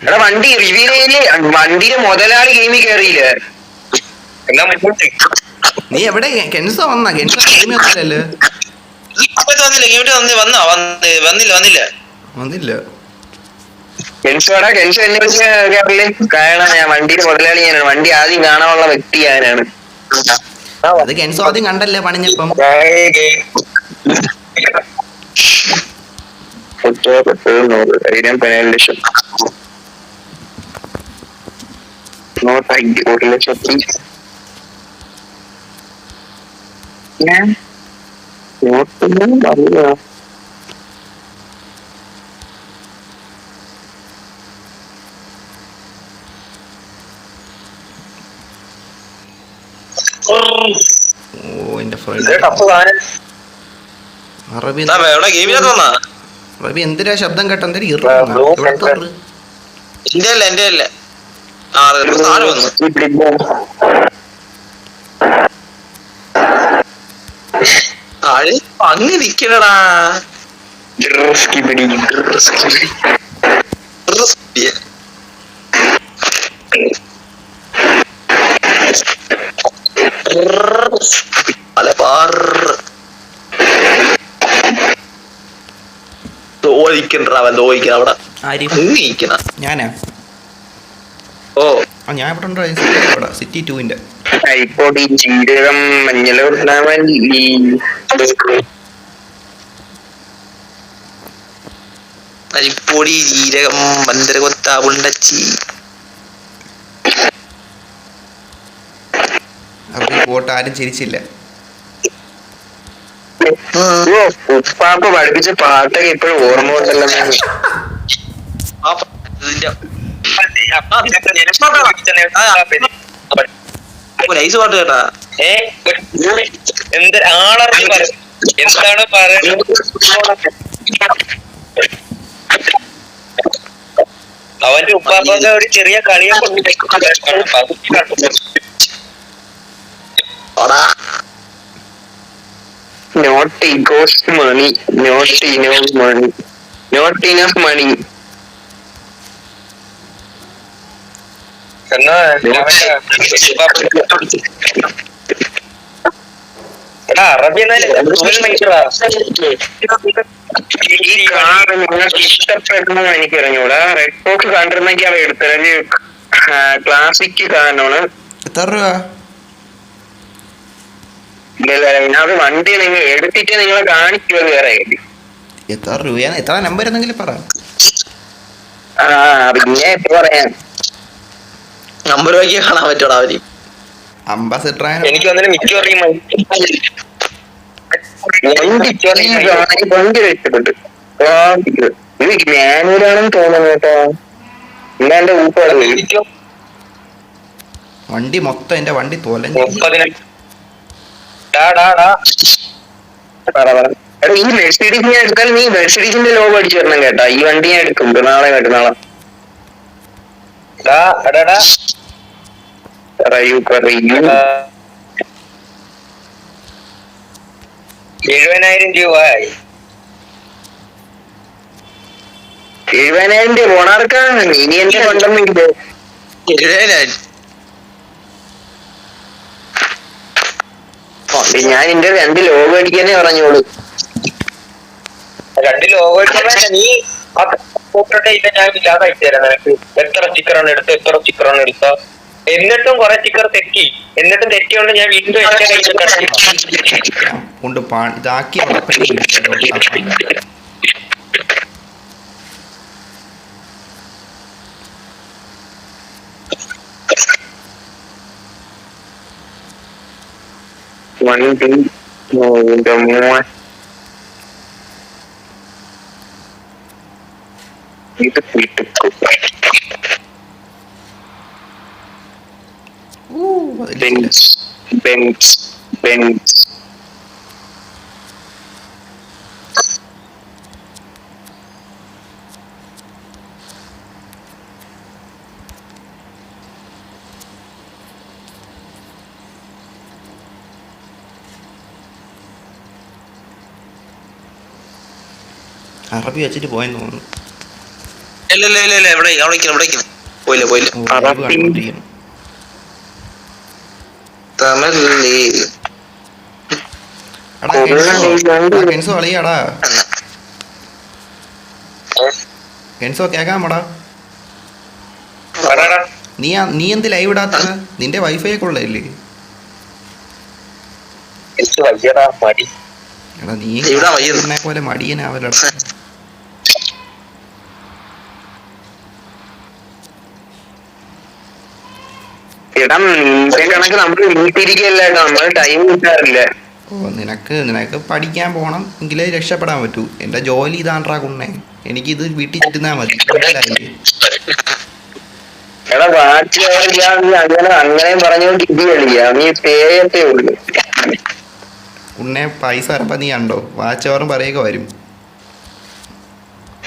എടാ വണ്ടി റിവീൽ ചെയ്യില്ലേ വണ്ടിയുടെ മുതലാളി ഗെയിമി കേറിയില്ല? എന്നാ മുന്നോട്ട്. നീ എവിടെ? കെൻസ വന്നാ? കെൻസ ഗെയിമി വന്നില്ലല്ലോ വന്നില്ല ഇവിടെ വന്ന് വന്നോ? വന്ന് വന്നില്ല വന്നില്ല. വന്നില്ല. കെൻസോടാ കെൻസോ എന്നെ വെച്ച് കയറില്ലേ കാരണം ഞാൻ വണ്ടിയുടെ മുതലാളി ഞാനാണ്. വണ്ടി ആദ്യം കാണാനുള്ള വ്യക്തി ഞാനാണ്. അത് കെൻസോ ആദ്യം കണ്ടല്ലേ പണിഞ്ഞപ്പം? അതിനാൻ പതിനാല് ലക്ഷം നോട്ടാക്കി ഒരു ലക്ഷത്തി ഞാൻ നോട്ടൊന്നും അറിയില്ല ഓ എന്റെ ഫ്രണ്ട് ടഫ് സാധനം അറബി എന്നാ എവിടെ? ഗെയിമിനകത്ത് വന്നാ? അറബി എന്തിനാ ശബ്ദം കേട്ടോ? എന്തൊരു ആ, ബ്ലൂ കളർ. എന്റെ അല്ല എന്റെ അല്ല ആ അതെ, താഴെ വന്നു താഴെ അങ്ങ് നിക്കണടാ മലബാർ അവിടെ ഞാനാ? ഓ. ആ ഞാൻ ഇവിടെ ഉണ്ട്? ഇവിടെ സിറ്റി ടൂവിന്റെ അരിപ്പൊടി ജീരകം മഞ്ഞൾ മല്ലി അരിപ്പൊടി ജീരകം മന്ദരകൊത്ത ഉണ്ടച്ചി അവർ പോട്ട് ആരും ചിരിച്ചില്ല ഉപ്പാപ്പ പഠിപ്പിച്ച പാട്ടൊക്കെ ഇപ്പോഴും ഓർമ്മ ഉണ്ടല്ലോ എന്താണ് പറയുന്നത് അവന്റെ ഉപ്പാപ്പൊക്കെ ഒരു ചെറിയ കളിയെ not money not enough money not enough money എന്നാ എടാ അറബി ഈ കാർ നിങ്ങൾക്ക് ഇഷ്ടപ്പെടുന്നത് എനിക്ക് അറിഞ്ഞൂടാ റെഡ് ഫോക്സ് കണ്ടിരുന്നെങ്കിൽ അവ എടുത്തത് ക്ലാസിക് കാരണമാണ് എത്ര രൂപ? അത് വണ്ടി നിങ്ങൾ എടുത്തിട്ട് നിങ്ങളെ വേറെ. എത്ര രൂപയാണ്? എത്ര നമ്പർ എന്തെങ്കിലും പറ. ആ പിന്നെ പറയാം. നമ്പർ നോക്കി കാണാൻ പറ്റോടാ അവർ? അംബാസിഡർ എനിക്ക് വന്നിട്ട് മിക്കവാറും ഭയങ്കര ഇഷ്ടപ്പെട്ടു. തോന്നുന്നു കേട്ടോ. എന്നാ എന്റെ ഊപ്പാട് വണ്ടി മൊത്തം എന്റെ വണ്ടി തോലഞ്ഞു. ഈ മെഴ്സീഡീസ് ഞാൻ എടുത്താൽ നീ മെഴ്സിഡീസിന്റെ ലോഗോ അടിച്ചു വരണം കേട്ടാ. ഈ വണ്ടി ഞാൻ എടുക്കും. നാളെ മറ്റന്നാളെ. പറയൂ പറയൂ എഴുപതിനായിരം രൂപ എഴുപതിനായിരം രൂപ ഓണാർക്കാണ്. ഇനി എന്റെ കൊണ്ടെന്നില്ല എഴുപതിനായിരം. ഞാൻ എന്റെ രണ്ട് ലോഗോ അടിക്കാനേ പറഞ്ഞോളൂ. രണ്ട് ലോഗോ നീ ഇല്ല ഞാൻ ഇല്ലാതെ അയച്ചു തരാം നിനക്ക്. എത്ര സ്റ്റിക്കറാണ് എടുത്തത്? എത്ര സ്റ്റിക്കറാണ് എടുത്ത എന്നിട്ടും കുറെ സ്റ്റിക്കർ തെറ്റി എന്നിട്ടും തെറ്റിയോണ്ട് ഞാൻ വീണ്ടും എന്റെ കയ്യിൽ. കൊണ്ട് ഇതാക്കി. ഇത് അതിലില്ല. ബെൻസ് ബെൻസ് അറബി വെച്ചിട്ട് പോയെന്ന് തോന്നുന്നു. ഇല്ല ഇല്ല ഇല്ല ഇവിടെ അവിടെ പോയില്ല പോയില്ല. ഓ, തമല്ലി നീ നീ ലൈവ് നിന്റെ വൈഫൈ കൊള്ളേ ഉള്ളതല്ലേ? എടാ നീ പോലെ മടിയനാവലടാ. നിന്റെ കണക്ക് നമ്മൾ വീട്ടിരിക്കല്ല നമ്മൾ ടൈം കിട്ടാറില്ല. നിനക്ക് നിനക്ക് പഠിക്കാൻ പോണം എങ്കിലേ രക്ഷപ്പെടാൻ പറ്റൂ. എന്റെ ജോലി ഇതാണ്ടാ കുണ്ണേ. എനിക്കിത് വീട്ടിൽ ഇരുന്നാ മതി? എടാ വാച്ച് അങ്ങനെ ഇത് കളിയാ. നീ പേയത്തേ ഉള്ളു. കുണ്ണെ പൈസ വരപ്പ നീ കണ്ടോ? വാച്ച് അവറും പറയുക വരും.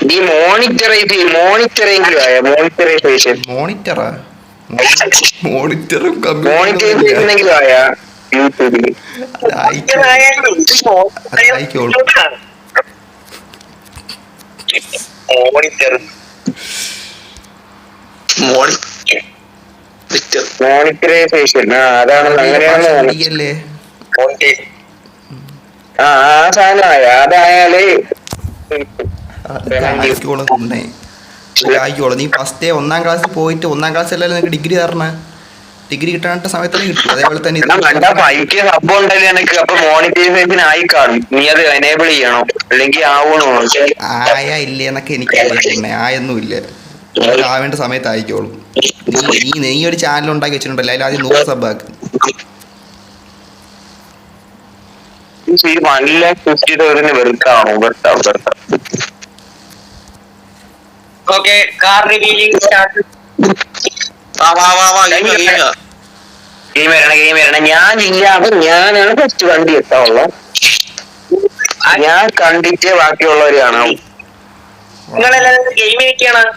നീ മോണിറ്ററൈസ് മോണിറ്ററൈസേഷൻ. മോണിറ്ററാ? മോണിറ്ററും മോണിറ്റർ അതാണ് ആ സാധനമായ അതായാലേ ആയിക്കോളും. നീ ഫസ്റ്റ് ഒന്നാം ക്ലാസ്സിൽ പോയിട്ട് ഒന്നാം ക്ലാസ് അല്ലല്ലോ നിനക്ക് ഡിഗ്രി തരണ. ഡിഗ്രി കിട്ടാണ്ട സമയത്ത് കിട്ടും. അതേപോലെ തന്നെ ഫൈവ് സബ് ഉണ്ടല്ലോ എനിക്ക് അപ്പൊ മോണിറ്റൈസേഷൻ ആയി കാണും നീ അത് എനേബിൾ ചെയ്യണോ? അല്ലെങ്കിൽ ആവണോ? ആയ ഇല്ല എന്നൊക്കെ എനിക്കറിയാം കുണ്ണേ ആയൊന്നും ഇല്ല. ആവേണ്ട സമയത്ത് ആയിക്കോളും. നീ നീ ഒരു ചാനൽ ഉണ്ടാക്കി വെച്ചിട്ടുണ്ടല്ലോ. അതിൽ ആദ്യം നൂറ് സബ് ആക്ക്. വൺ ലാക്ക് ഫിഫ്റ്റി തൗസൻഡ് വെറുക്കാണോ? വെറുക്കാം വെറുക്കാം. ഓക്കെ കാർ റിവീലിംഗ് സ്റ്റാർട്ട് വാ വാ വാ വാ ഗെയിം വരണം ഗെയിം വരണം. ഞാൻ ഇല്ലാതെ ഞാനാണ് ഫസ്റ്റ് വണ്ടി എത്താവുള്ളൂ ഞാൻ കണ്ടിട്ട് ബാക്കിയുള്ളവര് കാണാം നിൽക്കണം?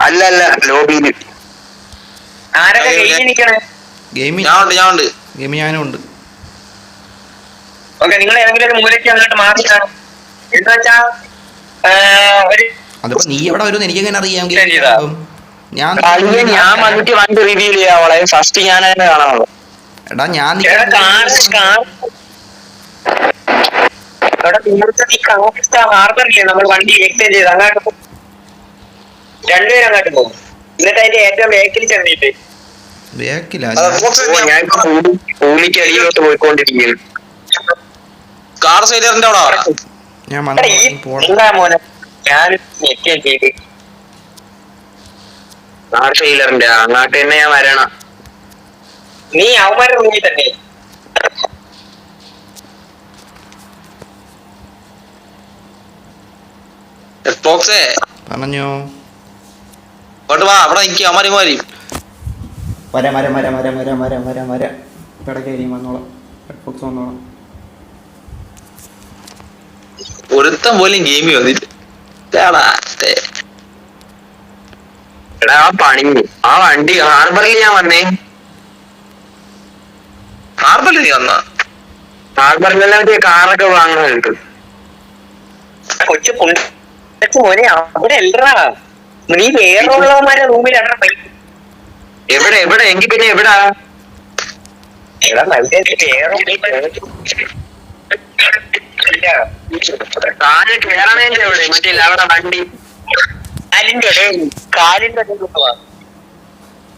അല്ല അല്ല ലോബിയിൽ ആരൊക്കെ ഗെയിം നിൽക്കണേ ഗെയിമിങ് ഞാൻ ഉണ്ട് ഞാൻ ഉണ്ട് ഗെയിം ഞാനും ഉണ്ട്. ഓക്കെ നിങ്ങൾ ഏതെങ്കിലും ഒരു മൂലയ്ക്ക് അങ്ങോട്ട് മാറിയാണ് എന്താ വെച്ചാ ഒരു അതിപ്പോ നീ എവിടെ വരും എനിക്ക് എങ്ങനെ അറിയാം? ഞാൻ ഞാൻ വന്നിട്ട് വണ്ടി റിവീൽ ചെയ്യാവളെ ഫസ്റ്റ് ഞാൻ തന്നെ കാണാനുള്ളൂ എടാ ഞാൻ നമ്മൾ വണ്ടി എക്സ്ചേഞ്ച് ചെയ്ത്. അങ്ങോട്ട് പോകും രണ്ടുപേരും അങ്ങോട്ട് പോകും. എന്നിട്ട് അതിന്റെ ഏറ്റവും ബേക്കിൽ ചെന്നിട്ട്. പോയിക്കൊണ്ടിരിക്കുന്നു കാർ സൈലറിന്റെ അവിടെ. വാ. ഞാൻ തന്നെ ഞാൻ നീ അവന്മാരെ റൂമിൽ തന്നെ. വാ വര. മര മര മര മര മര മര മര ഒരുത്തം പോലും ഗെയിമി വന്നിട്ട് എടാ ആ പണിഞ്ഞു ആ വണ്ടി ഹാർബറിൽ ഞാൻ വന്നേ. ഹാർബറിൽ നീ വന്നാ? ഹാർബറിലെല്ലാം മറ്റേ കാറൊക്കെ വാങ്ങാനുണ്ട് കൊച്ചു കൊച്ചു മോനെ അവിടെ അല്ലടാ. നീ വേറെ ഉള്ളവന്മാരെ റൂമിലാണ് എവിടെ എവിടെ? എങ്കിൽ പിന്നെ എവിടാ? എടാ നല്ല വേറെ കേറണേന്റെ എവിടെ അവിടെ. വണ്ടി കാലിന്റെ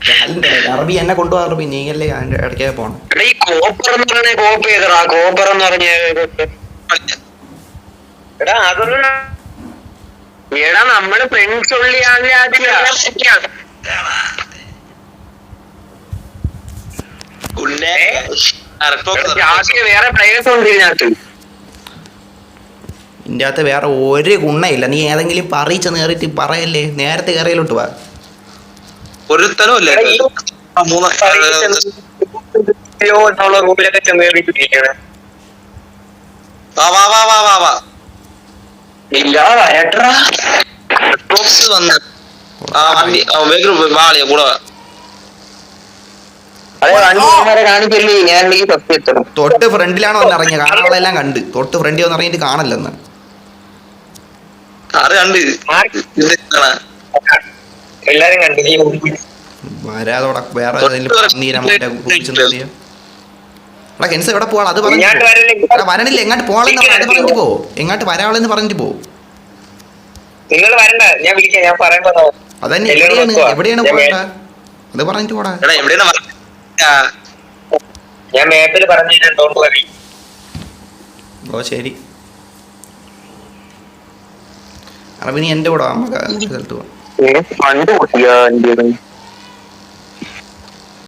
കാലിന്റെ. അറബി എന്നെ കൊണ്ടുപോകാ നീങ്ങല്ലേ നീയല്ലേ അതിന്റെ ഇടയ്ക്ക് പോണം. എടാ ഈ കോപ്പർ എന്ന് പറഞ്ഞ കോപ്പ് ചെയ്തടാ കോപ്പർ എന്ന് പറഞ്ഞ എടാ അതൊന്നും എടാ നമ്മൾ ഫ്രണ്ട്സ് ഉള്ളിയാണല്ലേ ആദ്യം വേറെ പ്ലേയേഴ്സ് ഉണ്ട് ഇതിനകത്ത്. നിന്റെ അകത്ത് വേറെ ഒരു ഗുണയില്ല. നീ ഏതെങ്കിലും പറി ചെന്ന് പറയല്ലേ? നേരത്തെ കയറിയിലോട്ട് വാ. ഒരു തരമില്ല തൊട്ട് ഫ്രണ്ടിലാണ് വന്നിറങ്ങിയ കാരണങ്ങളെല്ലാം കണ്ട്. തൊട്ട് ഫ്രണ്ടിൽ വന്നിറങ്ങിയിട്ട് കാണല്ലെന്ന്. സാറ് കണ്ട്. എല്ലാരും കണ്ടു. വേറെ എവിടെ അത് പറഞ്ഞു വരണില്ല എങ്ങോട്ട് അത് പറഞ്ഞിട്ട് പോ. എങ്ങോട്ട് വരാളെന്ന് പറഞ്ഞിട്ട് പോ. നിങ്ങൾ ഞാൻ ഞാൻ അതന്നെ എവിടെയാണ്? എവിടെയാണ് അത് പറഞ്ഞിട്ട് പോടാ. ഞാൻ മാപ്പിൽ പറഞ്ഞു ഓ ശരി. അറബിനി എന്റെ കൂടെ നമുക്ക് സ്ഥലത്ത് പോവാം.